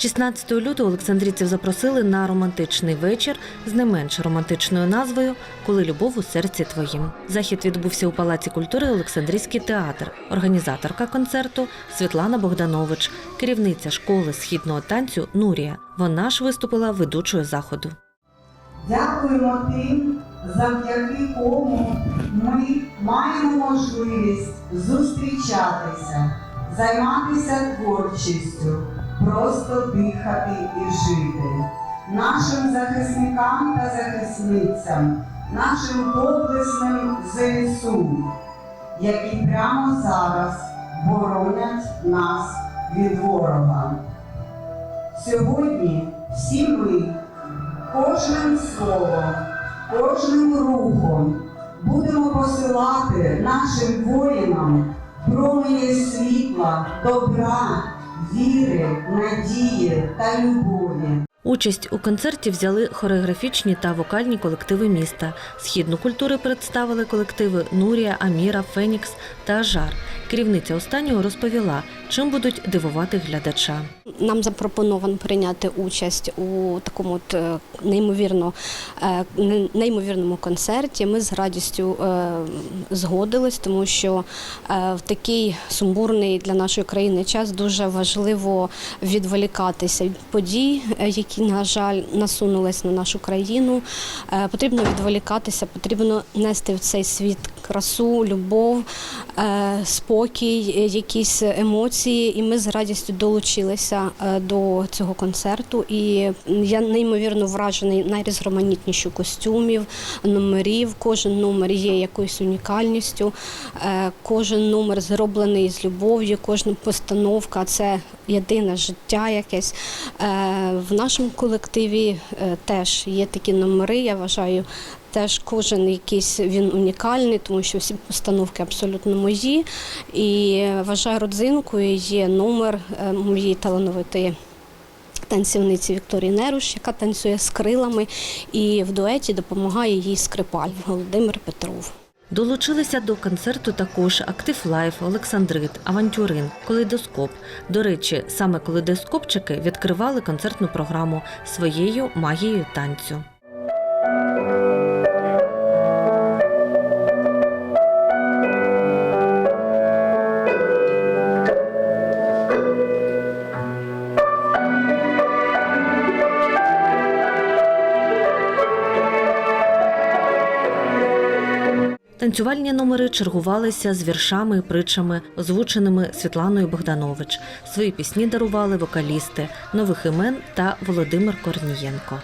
16 лютого Олександрійців запросили на романтичний вечір з не менш романтичною назвою Коли любов у серці твоїм. Захід відбувся у Палаці культури Олександрійський театр. Організаторка концерту Світлана Богданович, керівниця школи східного танцю Нурія. Вона ж виступила ведучою заходу. Дякуємо тим, завдяки кому ми маємо можливість зустрічатися, займатися творчістю, просто дихати і жити. Нашим захисникам та захисницям, нашим доблесним ЗСУ, які прямо зараз боронять нас від ворога. Сьогодні всі ми кожним словом, кожним рухом будемо посилати нашим воїнам промені світла, добра, віри, надії та любові. Участь у концерті взяли хореографічні та вокальні колективи міста. Східну культури представили колективи Нурія, Аміра, Фенікс та Жар. Керівниця останнього розповіла, чим будуть дивувати глядача. Нам запропоновано прийняти участь у такому от е, неймовірно е, неймовірному концерті. Ми з радістю е, згодились, тому що в такий сумбурний для нашої країни час дуже важливо відволікатися від подій, е, які, на жаль, насунулись на нашу країну. Е, Потрібно відволікатися, потрібно нести в цей світ красу, любов, е, спокій, е, якісь емоції. І ми з радістю долучилися до цього концерту. І я неймовірно вражений найрізноманітнішою костюмів, номерів. Кожен номер є якоюсь унікальністю, кожен номер зроблений з любов'ю, кожна постановка це єдине життя якесь. Е, В нашому колективі е, теж є такі номери. Я вважаю, Теж кожен якийсь він унікальний, тому що всі постановки абсолютно мої. І вважаю родзинкою є номер е, моєї талановитої танцівниці Вікторії Неруш, яка танцює з крилами, і в дуеті допомагає їй скрипаль Володимир Петров. Долучилися до концерту також Актив Лайф, Олександрит, Авантюрин, Калейдоскоп. До речі, саме калейдоскопчики відкривали концертну програму своєю магією танцю. Танцювальні номери чергувалися з віршами і притчами, озвученими Світланою Богданович. Свої пісні дарували вокалісти Нових імен та Володимир Корнієнко.